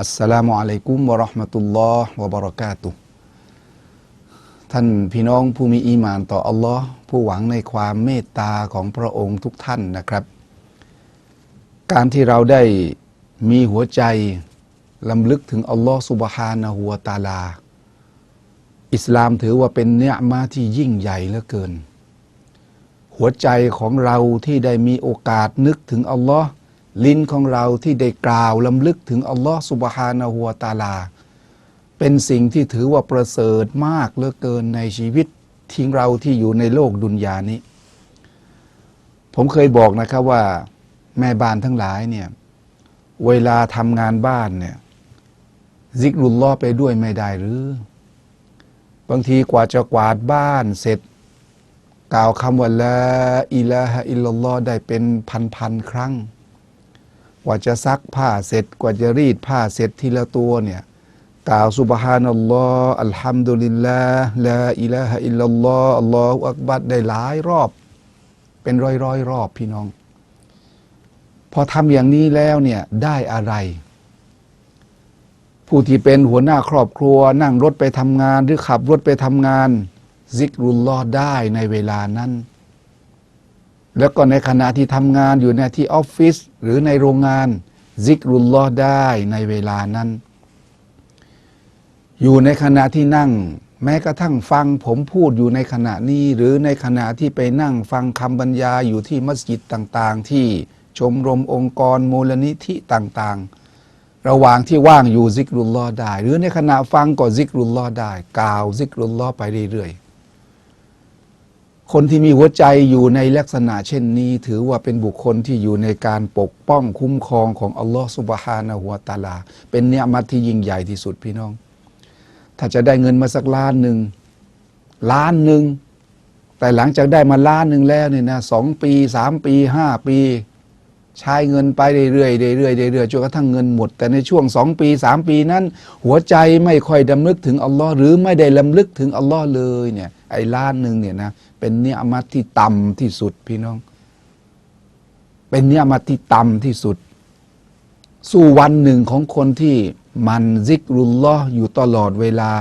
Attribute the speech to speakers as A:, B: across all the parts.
A: อัสสลามุอะลัยกุมวะราะห์มะตุลลอฮ์วะบะเราะกาตุท่านพี่น้องผู้มีอีมานต่ออัลลอฮ์ผู้หวังในความเมตตาของพระองค์ทุกท่านนะครับ การที่เราได้มีหัวใจลำลึกถึงอัลลอฮ์สุบฮานะฮูวตาลา อิสลามถือว่าเป็นเนื้อมาที่ยิ่งใหญ่เหลือเกิน หัวใจของเราที่ได้มีโอกาสนึกถึงอัลลอฮ์ ลิ้นของเราที่ได้กล่าวลำลึกถึงอัลลอฮ์สุบฮานะฮูวตาลา เป็นสิ่งที่ถือว่าประเสริฐมากเหลือเกินในชีวิตทิ้งเราที่อยู่ในโลกดุนยานี้ ผมเคยบอกนะครับว่าแม่บ้านทั้งหลายเนี่ยเวลาทำงานบ้านเนี่ยซิกรุลลอไปด้วยไม่ได้หรือ บางทีกว่าจะกวาดบ้านเสร็จ กล่าวคำว่าละอิลาฮะอิลลอฮ์ได้เป็นพันๆครั้ง กว่าจะซักผ้าเสร็จกว่าจะรีดผ้าเสร็จทีละตัวเนี่ยกล่าวสุบฮานัลลอฮ์อัลฮัมดุลิลลาห์ลาอิลาฮะอิลลัลลอฮ์อัลลอฮฺอักบัดได้หลายรอบ เป็นร้อยร้อยรอบพี่น้อง พอทำอย่างนี้แล้วเนี่ยได้อะไร ผู้ที่เป็นหัวหน้าครอบครัว นั่งรถไปทำงานหรือขับรถไปทำงาน ซิกรุลลอฮ์ได้ในเวลานั้น แล้วก็ในขณะที่ทำงานอยู่ในที่ออฟฟิศหรือในโรงงานซิกรุลลอฮ์ได้ในเวลานั้น อยู่ในขณะที่นั่ง แม้กระทั่งฟังผมพูดอยู่ในขณะนี้ หรือในขณะที่ไปนั่งฟังคำบรรยายอยู่ที่มัสยิดต่างๆ ที่ชมรมองค์กรมูลนิธิต่างๆ ระหว่างที่ว่างอยู่ซิกรุลลอฮ์ได้ หรือในขณะฟังก็ซิกรุลลอฮ์ได้ กล่าวซิกรุลลอฮ์ไปเรื่อยๆ คนที่มีหัวใจอยู่ในลักษณะเช่นนี้ ถือว่าเป็นบุคคลที่อยู่ในการปกป้องคุ้มครองของอัลลอฮ์สุบฮานะหัวตาลา เป็นเนื้อมัดที่ยิ่งใหญ่ที่สุดพี่น้อง ถ้าจะได้เงินมาสักล้านหนึ่งล้านหนึ่งแต่หลังจากได้มาล้านหนึ่งแล้วเนี่ยนะสองปีสามปีห้าปี ใช้เงินไปเรื่อยๆเรื่อยๆเรื่อยๆจนกระทั่งเงินหมด แต่ในช่วงสองปีสามปีนั้น หัวใจไม่ค่อยดำลึกถึงอัลลอฮ์หรือไม่ได้ลำลึกถึงอัลลอฮ์เลยเนี่ย อ้ล้านหนึ่งเนี่ยนะเป็นเนื้อมัดที่ต่ำที่สุดพี่น้อง เป็นเนื้อมัดที่ต่ำที่สุด สู้วันหนึ่งของคนที่มันซิกรุลลออยู่ตลอดเวลา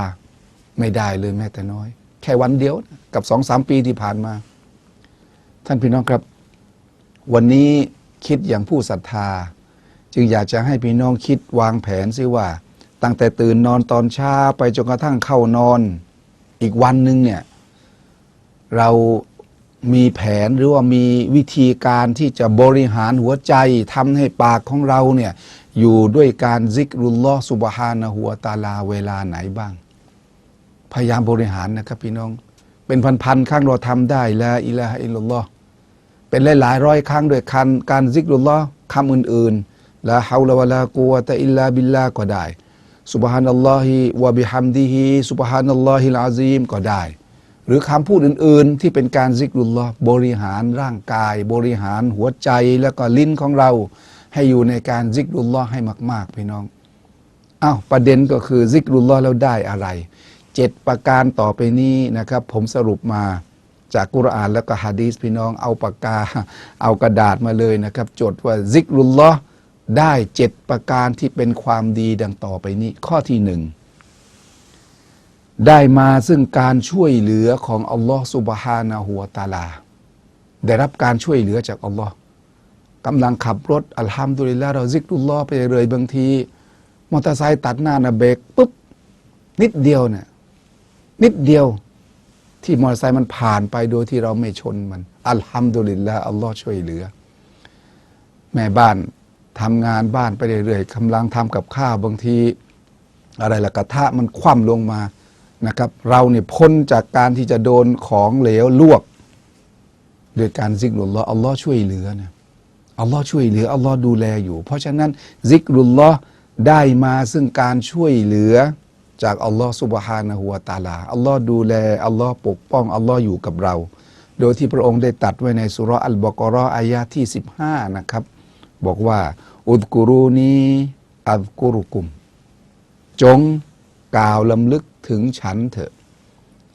A: ไม่ได้เลยแม้แต่น้อย แค่วันเดียวนะกับสองสามปีที่ผ่านมา ท่านพี่น้องครับ วันนี้คิดอย่างผู้ศรัทธา จึงอยากจะให้พี่น้องคิดวางแผนซิว่า ตั้งแต่ตื่นนอนตอนเช้าไปจนกระทั่งเข้านอน อีกวันหนึ่งเนี่ย เรามีแผนหรือว่ามีวิธีการที่จะบริหารหัวใจทำให้ปากของเราเนี่ยอยู่ด้วยการซิกรุลลอสุบฮานะหัวตาลาเวลาไหนบ้าง พยายามบริหารนะครับพี่น้อง เป็นพันๆครั้งเราทำได้ละอิลาฮะอิลลัลลอฮ์เป็นหลายๆร้อยครั้งด้วยคันการซิกรุลลอฮ์คำอื่นๆละฮาวละวะลากุวะตะอิลลาบิลลาก็ได้สุบฮานัลลอฮิวะบิฮัมดิฮิสุบฮานัลลอฮิลอาซีมก็ได้ หรือคำพูดอื่น ๆ ที่เป็นการซิกรุลลอบริหารร่างกาย บริหารหัวใจแล้วก็ลิ้นของเรา ให้อยู่ในการซิกรุลลอให้มาก ๆ พี่น้องอ้าวประเด็นก็คือซิกรุลลอแล้วได้อะไรเจ็ดประการต่อไปนี้นะครับ ผมสรุปมาจากกุรอานแล้วก็ฮะดีษพี่น้องเอาปากกา เอากระดาษมาเลยนะครับ จดว่าซิกรุลลอได้เจ็ดประการที่เป็นความดีดังต่อไปนี้ ข้อที่หนึ่ง ได้มาซึ่งการช่วยเหลือของอัลลอฮ์สุบฮานะฮูวตาลา ได้รับการช่วยเหลือจากอัลลอฮ์กำลังขับรถอัลฮัมดุลิลละเราซิกรุลลอไปเลยบางที มอเตอร์ไซค์ตัดหน้านะเบรกปุ๊บ นิดเดียวเนี่ยนิดเดียวที่มอเตอร์ไซค์มันผ่านไปโดยที่เราไม่ชนมัน อัลฮัมดุลิลละอัลลอฮ์ช่วยเหลือ แม่บ้านทำงานบ้านไปเรื่อยๆกำลังทำกับข้าวบางที อะไรละกระทะมันคว่ำลงมา นะครับเราเนี่ยพ้นจากการที่จะโดนของเหลวลวกโดยการซิกรุลลอฮ์อัลลอฮ์ช่วยเหลือเนี่ยอัลลอฮ์ช่วยเหลืออัลลอฮ์ดูแลอยู่ เพราะฉะนั้นซิกรุลลอฮ์ได้มาซึ่งการช่วยเหลือจากอัลลอฮ์สุบฮานะฮูวตาลาอัลลอฮ์ดูแลอัลลอฮ์ปกป้องอัลลอฮ์อยู่กับเรา โดยที่พระองค์ได้ตัดไว้ในสุรอัลบกราะห์อายะที่ 15 นะครับ บอกว่า อุดกุรูนีอัลกุรุกุม จง กล่าวลำลึกถึงฉันเถอะ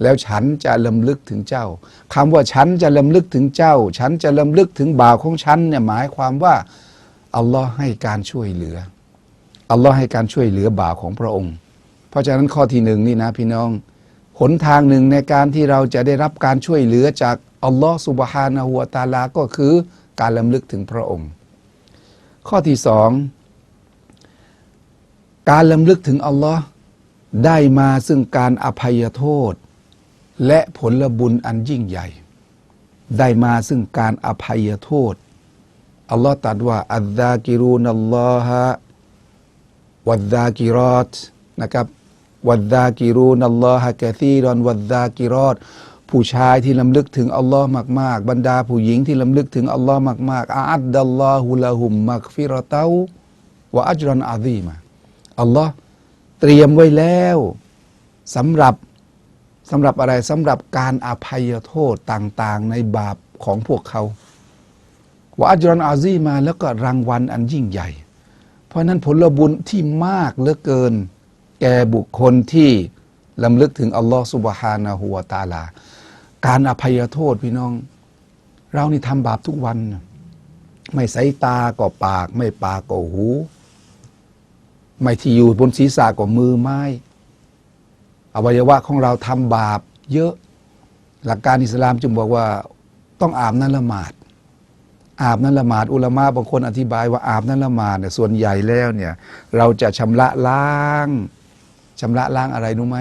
A: แล้วฉันจะลำลึกถึงเจ้าคำว่าฉันจะลำลึกถึงเจ้า ฉันจะลำลึกถึงบ่าวของฉันเนี่ยหมายความว่าอัลลอฮ์ให้การช่วยเหลืออัลลอฮ์ให้การช่วยเหลือบ่าวของพระองค์ เพราะฉะนั้นข้อที่หนึ่งนี่นะพี่น้องหนทางหนึ่งในการที่เราจะได้รับการช่วยเหลือจากอัลลอฮ์สุบฮานะฮูวตาลาก็คือการลำลึกถึงพระองค์ ข้อที่สองการลำลึกถึงอัลลอฮ์ ได้มาซึ่งการอภัยโทษ และผลบุญอันยิ่งใหญ่ ได้มาซึ่งการอภัยโทษ อัลลอฮ์ตรัสว่าอัลลากิรูนัลลอฮะวัดากิรอตนะครับวัดากิรูนัลลอฮะกะซีรอนวัดากิรอตผู้ชายที่ลำลึกถึงอัลลอฮ์มาก ๆ บรรดาผู้หญิงที่ลำลึกถึงอัลลอฮ์มาก ๆอาอัดดัลลอฮุละหุมมักฟิรเตาวะอัจรันอาซีมาอัลลอฮ์ เตรียมไว้แล้วสำหรับสำหรับอะไรสำหรับการอภัยโทษต่างๆ ในบาปของพวกเขาวะอัจรันอาซีมาแล้วก็รางวัลอันยิ่งใหญ่ เพราะนั้นผลบุญที่มากเหลือเกิน แก่บุคคลที่ลำลึกถึงอัลลอฮ์สุบฮานะฮูวตาลา การอภัยโทษพี่น้อง เรานี่ทำบาปทุกวัน ไม่ใส่ตาก็ปาก ไม่ปากก็หู ไม่ที่อยู่บนศีรษะก็มือไม้ อวัยวะของเราทำบาปเยอะ หลักการอิสลามจึงบอกว่าต้องอาบน้ำละหมาด อาบน้ำละหมาดอุลามะบางคนอธิบายว่าอาบน้ำละหมาดเนี่ยส่วนใหญ่แล้วเนี่ยเราจะชำระล้างชำระล้างอะไรรู้ไหม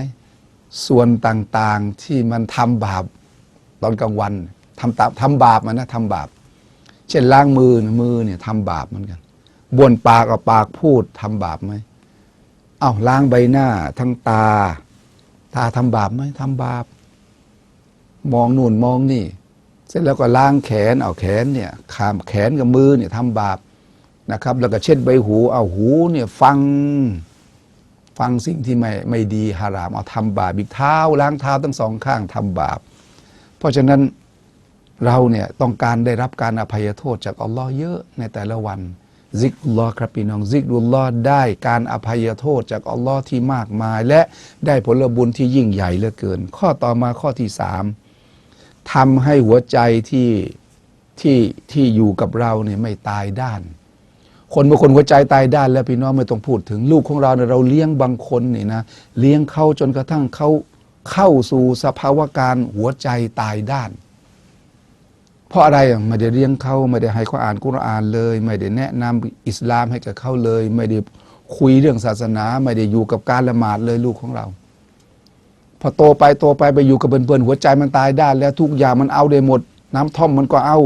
A: ส่วนต่างๆที่มันทำบาปตอนกลางวันทำตามทำบาปมันนะทำบาป เช่นล้างมือมือเนี่ยทำบาปเหมือนกัน บ้วนปากเอาปากพูดทำบาปไหมเอาล้างใบหน้า ทั้งตา ตาทำบาปไหมทำบาป มองนู่นมองนี่ เสร็จแล้วก็ล้างแขนเอาแขนเนี่ยขามแขนกับมือเนี่ยทำบาปนะครับ แล้วก็เช็ดใบหูเอาหูเนี่ยฟังฟังสิ่งที่ไม่ไม่ดีฮารามเอาทำบาปอีกเท้า ล้างเท้าทั้งสองข้างทำบาป เพราะฉะนั้นเราเนี่ยต้องการได้รับการอภัยโทษจากอัลลอฮ์เยอะในแต่ละวัน ซิกรุลลอฮ์ครับพี่น้องซิกรุลลอฮ์ได้การอภัยโทษจากอัลลอฮ์ที่มากมาย และได้ผลบุญที่ยิ่งใหญ่เหลือเกิน ข้อต่อมาข้อที่สามทำให้หัวใจที่ที่ที่อยู่กับเราเนี่ยไม่ตายด้าน คนบางคนหัวใจตายด้านแล้วพี่น้องไม่ต้องพูดถึงลูกของเราเนี่ยเราเลี้ยงบางคนนี่นะเลี้ยงเขาจนกระทั่งเขาเข้าสู่สภาวะการหัวใจตายด้าน เพราะอะไรอะไม่ได้เลี้ยงเขาไม่ได้ให้เขาอ่านกุรอานเลย ไม่ได้แนะนำอิสลามให้กับเขาเลย ไม่ได้คุยเรื่องศาสนา ไม่ได้อยู่กับการละหมาดเลยลูกของเรา พอโตไปโตไปไปอยู่กับเพื่อนๆหัวใจมันตายด้านแล้วทุกอย่างมันเอาได้หมด น้ำท่อมมันก็เอา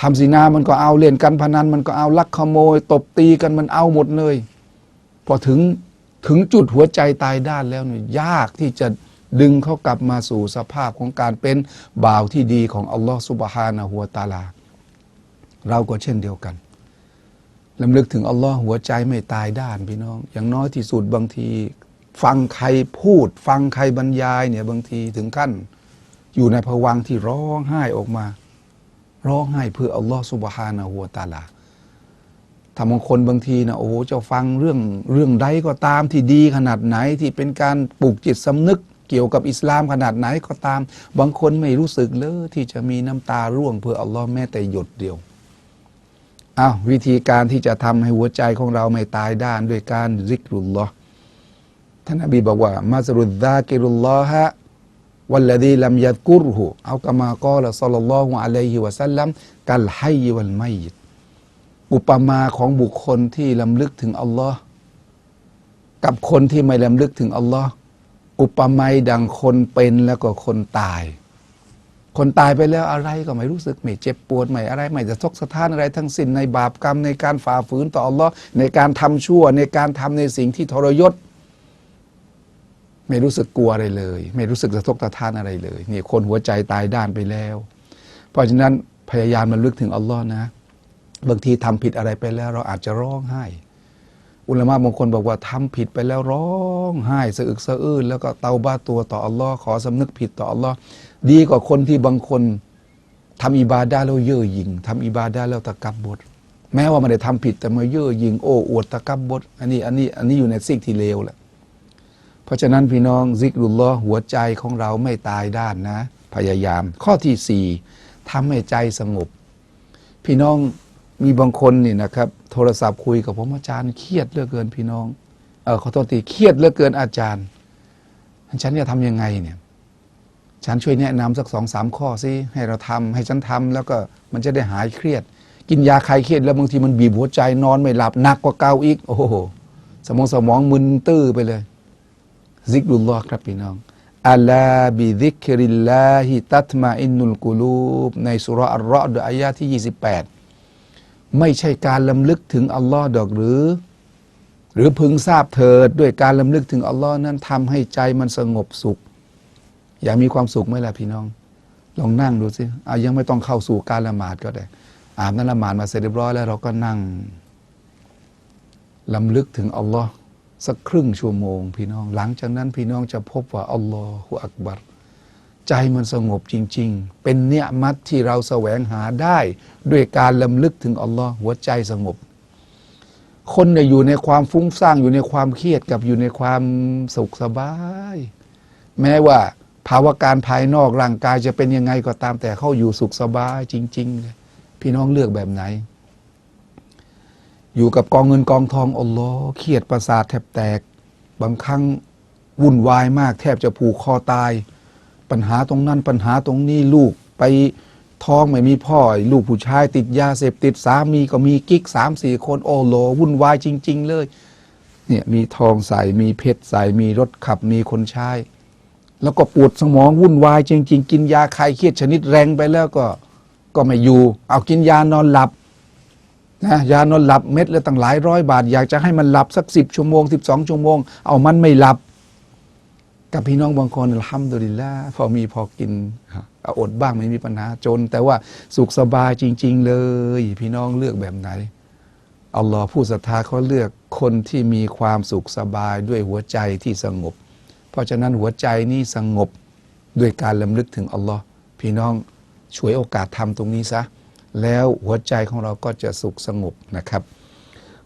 A: ทำสีนามันก็เอาเล่นการพนันมันก็เอาลักขโมย ตบตีกันมันเอาหมดเลย พอถึงถึงจุดหัวใจตายด้านแล้วเนี่ยยากที่จะ ดึงเขากลับมาสู่สภาพของการเป็นบ่าวที่ดีของอัลลอฮฺสุบฮานะฮัวตาลา เราก็เช่นเดียวกันลำลึกถึงอัลลอฮ์หัวใจไม่ตายด้านพี่น้อง อย่างน้อยที่สุดบางที ฟังใครพูด ฟังใครบรรยายเนี่ยบางทีถึงขั้น อยู่ในภวังที่ร้องไห้ออกมา ร้องไห้เพื่ออัลลอฮ์สุบฮานะฮัวตาลาถ้าบางคนบางทีนะโอ้โหจะฟังเรื่องเรื่องใดก็ตามที่ดีขนาดไหนที่เป็นการปลูกจิตสำนึก เกี่ยวกับอิสลามขนาดไหนก็ตาม บางคนไม่รู้สึกเลยที่จะมีน้ำตาร่วงเพื่ออัลลอฮ์แม้แต่หยดเดียวอ้าววิธีการที่จะทำให้หัวใจของเราไม่ตายด้านด้วยการซิกรุลลอฮ์ท่านอบีบอกว่า มาสรุดดากิรุลลอฮะวัลลดีลัมยัดกุรหุเอากามากอละซัลลัลลอฮุอะลัยฮิวะสัลลัมกัลไฮวัลไมยิตอุปมาของบุคคลที่ลำลึกถึงอัลลอฮ์กับคนที่ไม่ลำลึกถึงอัลลอฮ์ อุปมาดังคนเป็นแล้วก็คนตาย คนตายไปแล้วอะไรก็ไม่รู้สึกไม่เจ็บปวดไม่อะไรไม่จะทกสะท้านอะไรทั้งสิ้นในบาปกรรมในการฝ่าฝืนต่ออัลลอฮ์ในการทำชั่วในการทำในสิ่งที่ทรยศ ไม่รู้สึกกลัวอะไรเลย ไม่รู้สึกสะทกสะท้านอะไรเลยนี่คนหัวใจตายด้านไปแล้ว เพราะฉะนั้นพยายามมันลึกถึงอัลลอฮ์นะ บางทีทำผิดอะไรไปแล้ว เราอาจจะร้องไห้ อุลามะบางคนบอกว่าทำผิดไปแล้วร้องไห้สะอึกสะอื้นแล้วก็เตาบ้าตัวต่ออัลลอฮ์ขอสำนึกผิดต่ออัลลอฮ์ดีกว่าคนที่บางคนทำอิบาดาแล้วเย่อหยิ่งทำอิบาดาแล้วตะกับบดแม้ว่าไม่ได้ทำผิดแต่มาเย่อหยิ่งโอ้อวดตะกับบดอันนี้อันนี้อันนี้อยู่ในสิ่งที่เลวแหละเพราะฉะนั้นพี่น้องซิกรุลลอหัวใจของเราไม่ตายด้านนะ พยายาม ข้อที่สี่ทำให้ใจสงบ พี่น้อง มีบางคนนี่นะครับ โทรศัพท์คุยกับผมอาจารย์เครียดเหลือเกินพี่น้องเออขอโทษทีเครียดเหลือเกินอาจารย์ ฉันจะทำยังไงเนี่ย ฉันช่วยแนะนำสักสองสามข้อสิให้เราทำให้ฉันทำแล้วก็มันจะได้หายเครียด กินยาคลายเครียดแล้วบางทีมันบีบหัวใจนอนไม่หลับหนักกว่าเก่าอีก โอ้โหสมองสมองมึนตื้อไปเลยซิกรุลลอฮ์ครับพี่น้องอัลลาบิซิกริลลาฮิตัตมาอินนุลกุลูบในสุราอัลรอดอายะที่ 28 ไม่ใช่การลำลึกถึงอัลลอฮ์ดอกหรือ หรือพึงทราบเถิดด้วยการลำลึกถึงอัลลอฮ์นั้นทำให้ใจมันสงบสุข อยากมีความสุขไหมล่ะพี่น้อง ลองนั่งดูสิอายังไม่ต้องเข้าสู่การละหมาดก็ได้ อาบน้ำละหมาดมาเสร็จเรียบร้อยแล้วเราก็นั่งลำลึกถึงอัลลอฮ์สักครึ่งชั่วโมง พี่น้อง หลังจากนั้นพี่น้องจะพบว่าอัลลอฮฺอักบัร ใจมันสงบจริง ๆ เป็นเนียมัตที่เราแสวงหาได้ ด้วยการลำลึกถึงอัลลอฮ์หัวใจสงบ คนเนี่ยอยู่ในความฟุ้งซ่านอยู่ในความเครียดกับอยู่ในความสุขสบาย แม้ว่าภาวะการภายนอกร่างกายจะเป็นยังไงก็ตามแต่เขาอยู่สุขสบายจริง ๆ พี่น้องเลือกแบบไหน อยู่กับกองเงินกองทองอัลลอฮ์เครียดประสาทแทบแตก บางครั้งวุ่นวายมากแทบจะผูกคอตาย ปัญหาตรงนั้นปัญหาตรงนี้ลูกไปท้องไม่มีพ่อ ลูกผู้ชายติดยาเสพติดสามีก็มีกิ๊กสามสี่คนโอโหลวุ่นวายจริง ๆ เลยเนี่ยมีทองใส่มีเพชรใส่มีรถขับมีคนใช้แล้วก็ปวดสมองวุ่นวายจริง ๆ กินยาคลายเครียดชนิดแรงไปแล้วก็ก็ไม่อยู่ เอากินยานอนหลับนะยานอนหลับเม็ดละตั้งหลายร้อยบาท อยากจะให้มันหลับสักสิบชั่วโมงสิบสองชั่วโมง เอามันไม่หลับ กับพี่น้องบางคนอัลฮัมดุลิลละพอมีพอกินเอาอดบ้างไม่มีปัญหาจน แต่ว่าสุขสบายจริง ๆ เลย พี่น้องเลือกแบบไหนอัลลอฮ์ผู้ศรัทธาเขาเลือกคนที่มีความสุขสบายด้วยหัวใจที่สงบ เพราะฉะนั้นหัวใจนี้สงบด้วยการลำลึกถึงอัลลอฮ์พี่น้องช่วยโอกาสทำตรงนี้ซะแล้วหัวใจของเราก็จะสุขสงบนะครับ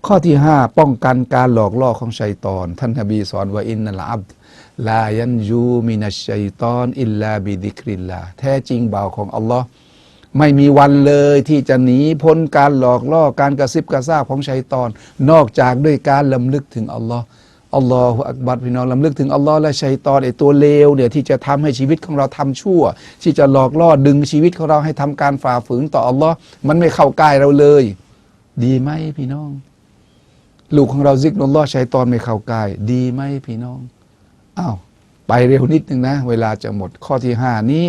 A: ข้อที่ห้าป้องกันการหลอกล่อของชัยตอน ท่านนบีสอนว่าอินนัลอับด ลายันยูมินัชัยตอนอิลลาบิดิกริลลาแท้จริงบ่าวของอัลลอฮ์ไม่มีวันเลยที่จะหนีพ้นการหลอกล่อการกระซิบกระซาบของชัยตอน นอกจากด้วยการลำลึกถึงอัลลอฮ์อัลลอฮฺอักบัรพี่น้องลำลึกถึงอัลลอฮ์และชัยตอนไอตัวเลวเนี่ยที่จะทำให้ชีวิตของเราทำชั่ว ที่จะหลอกล่อดึงชีวิตของเราให้ทำการฝ่าฝืนต่ออัลลอฮ์มันไม่เข้าใกล้เราเลย ดีไหมพี่น้อง ลูกของเราซิกนุลลอฮ์ชัยตอนไม่เข้าใกล้ดีไหมพี่น้อง อ้าวไปเร็วนิดนึงนะ เวลาจะหมดข้อที่ห้านี้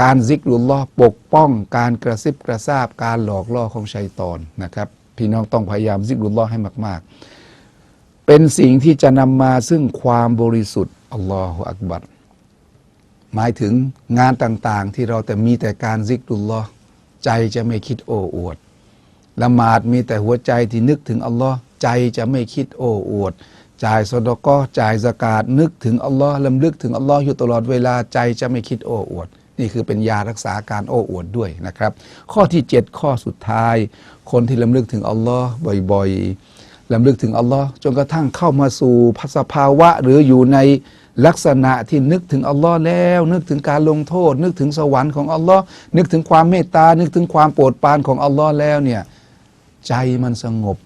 A: การซิกรุลลอปกป้อง การกระซิบกระซาบการหลอกล่อของชัยตอนนะครับ พี่น้องต้องพยายามซิกรุลลอให้มาก ๆ เป็นสิ่งที่จะนำมาซึ่งความบริสุทธิ์อัลลอฮฺอักบัรหมายถึงงานต่างๆ ที่เราแต่มีแต่การซิกรุลลอใจจะไม่คิดโอ้อวดละหมาดมีแต่หัวใจที่นึกถึงอัลลอฮ์ใจจะไม่คิดโอ้อวด จ่ายสดกอจ่ายสกาดนึกถึงอัลลอฮ์ลำลึกถึงอัลลอฮ์อยู่ตลอดเวลาใจจะไม่คิดโอ้อวด นี่คือเป็นยารักษาการโอ้อวดด้วยนะครับ ข้อที่ 7 ข้อสุดท้าย คนที่ลำลึกถึงอัลลอฮ์บ่อยๆลำลึกถึงอัลลอฮ์จนกระทั่งเข้ามาสู่สภาวะหรืออยู่ในลักษณะที่นึกถึงอัลลอฮ์แล้ว นึกถึงการลงโทษ นึกถึงสวรรค์ของอัลลอฮ์นึกถึงความเมตตานึกถึงความโปรดปรานของอัลลอฮ์แล้วเนี่ยใจมันสงบ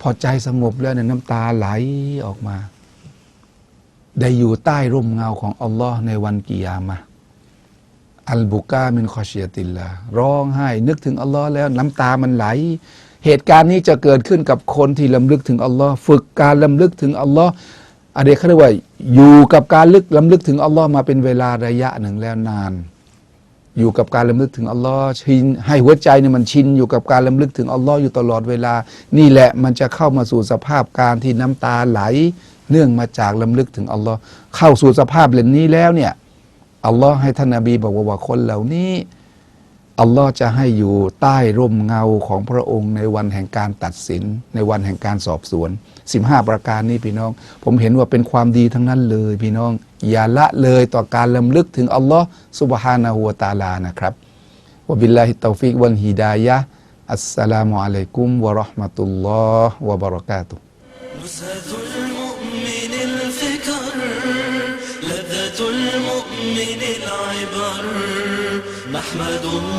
A: พอใจสงบแล้วเนี่ยน้ำตาไหลออกมา ได้อยู่ใต้ร่มเงาของอัลลอฮ์ในวันกิยามะอัลบุกามินคอเชียติลละร้องไห้ นึกถึงอัลลอฮ์แล้วน้ำตามันไหล เหตุการณ์นี้จะเกิดขึ้นกับคนที่ลำลึกถึงอัลลอฮ์ฝึกการลำลึกถึงอัลลอฮ์อะไรเขาเรียกว่า อยู่กับการลึกลำลึกถึงอัลลอฮ์มาเป็นเวลาระยะหนึ่งแล้วนาน อยู่กับการลำลึกถึงอัลลอฮ์ชินให้หัวใจเนี่ยมันชินอยู่กับการลำลึกถึงอัลลอฮ์อยู่ตลอดเวลา นี่แหละมันจะเข้ามาสู่สภาพการที่น้ำตาไหล เนื่องมาจากลำลึกถึงอัลลอฮ์เข้าสู่สภาพเหล่านี้แล้วเนี่ยอัลลอฮ์ให้ท่านนบีบอกว่าคนเหล่านี้ อัลลอฮ์จะให้อยู่ใต้ร่มเงาของพระองค์ในวันแห่งการตัดสิน ในวันแห่งการสอบสวน 15 ประการนี้พี่น้อง ผมเห็นว่าเป็นความดีทั้งนั้นเลยพี่น้อง อย่าละเลยต่อการลำลึกถึงอัลลอฮ์สุบฮานะฮูวะตะอาลานะครับวะบิลลาฮิตตอฟิกวันฮิดายะห์อัสสลามุอะลัยกุมวะเราะห์มะตุลลอฮ์วะบะเราะกาตุฮ์
B: نزهة المؤمن الفكر لذة المؤمن العبر نحمد الله وحده